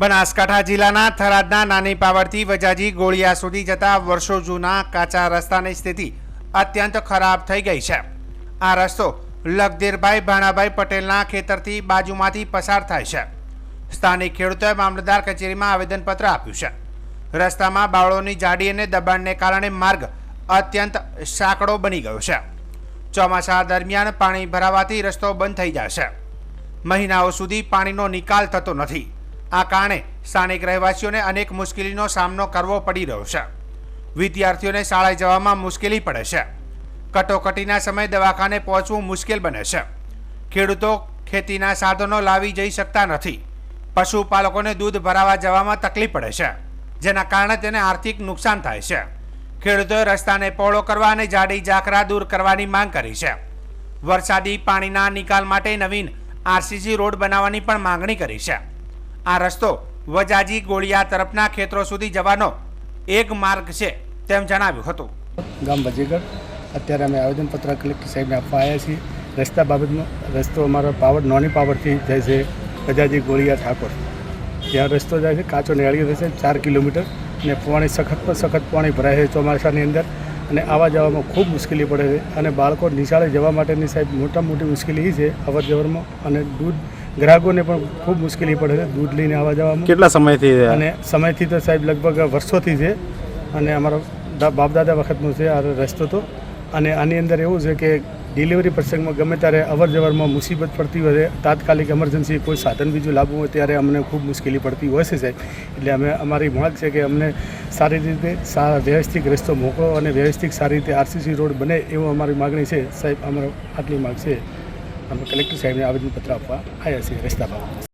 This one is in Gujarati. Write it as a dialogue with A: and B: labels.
A: બનાસકાંઠા જિલ્લાના થરાદના નાની પાવરથી વજાજી ગોળિયા સુધી જતા વર્ષો જૂના કાચા રસ્તાની સ્થિતિ અત્યંત ખરાબ થઈ ગઈ છે. આ રસ્તો લખધીરભાઈ ભાણાભાઈ પટેલના ખેતરથી બાજુમાંથી પસાર થાય છે. સ્થાનિક ખેડૂતોએ મામલતદાર કચેરીમાં આવેદનપત્ર આપ્યું છે. રસ્તામાં બાવળોની જાડી અને દબાણને કારણે માર્ગ અત્યંત સાંકડો બની ગયો છે. ચોમાસા દરમિયાન પાણી ભરાવાથી રસ્તો બંધ થઈ છે. મહિનાઓ સુધી પાણીનો નિકાલ થતો નથી. આ કારણે સ્થાનિક રહેવાસીઓને અનેક મુશ્કેલીનો સામનો કરવો પડી રહ્યો છે. વિદ્યાર્થીઓને શાળાએ જવામાં મુશ્કેલી પડે છે. કટોકટીના સમયે દવાખાને પહોંચવું મુશ્કેલ બને છે. ખેડૂતો ખેતીના સાધનો લાવી જઈ શકતા નથી. પશુપાલકોને દૂધ ભરાવા જવામાં તકલીફ પડે છે, જેના કારણે તેને આર્થિક નુકસાન થાય છે. ખેડૂતોએ રસ્તાને પહોળો કરવા અને જાડી ઝાકરા દૂર કરવાની માંગ કરી છે. વરસાદી પાણીના નિકાલ માટે નવીન આરસીસી રોડ બનાવવાની પણ માંગણી કરી છે. આ રસ્તો વજાજી ગોળિયા તરફના ખેતરો સુધી જવાનો એક માર્ગ છે તેમ જણાવ્યું હતું.
B: ગામ વજીગઢ અત્યારે અમે આવેદનપત્ર કલેક્ટર સાહેબને આપવા આવ્યા છીએ. રસ્તા બાબતનો રસ્તો અમારો પાવર નોની પાવરથી જાય છે ગજાજી ગોળિયા ઠાકોર. ત્યાં રસ્તો જાય છે, કાચો નેળી રહેશે, ચાર કિલોમીટર. અને પાણી સખત સખત પાણી ભરાય છે ચોમાસાની અંદર. અને આવવા જવામાં ખૂબ મુશ્કેલી પડે છે. અને બાળકો નિશાળે જવા માટેની સાહેબ મોટા મોટી મુશ્કેલી છે અવર જવરમાં અને દૂધ ગ્રાહકોને પણ ખૂબ મુશ્કેલી પડે છે દૂધ લઈને આવવા જવામાં.
C: કેટલા સમયથી
B: અને સમયથી તો સાહેબ લગભગ વર્ષોથી છે. અને અમારો બાપદાદા વખતનો છે આ રસ્તો તો. અને આની અંદર એવું છે કે ડિલિવરી પ્રસંગમાં ગમે ત્યારે અવર જવરમાં મુસીબત પડતી હોય તાત્કાલિક એમરજન્સી કોઈ સાધન બીજું લાવવું હોય ત્યારે અમને ખૂબ મુશ્કેલી પડતી હોય છે સાહેબ. એટલે અમે અમારી માંગ છે કે અમને સારી રીતે સા વ્યવસ્થિત રસ્તો મોકલો અને વ્યવસ્થિત સારી રીતે આરસીસી રોડ બને એવું અમારી માગણી છે. સાહેબ અમારો આટલી માગ છે. અમે કલેક્ટર સાહેબને આવેદનપત્ર આપવા આવ્યા છીએ રસ્તા બાબતે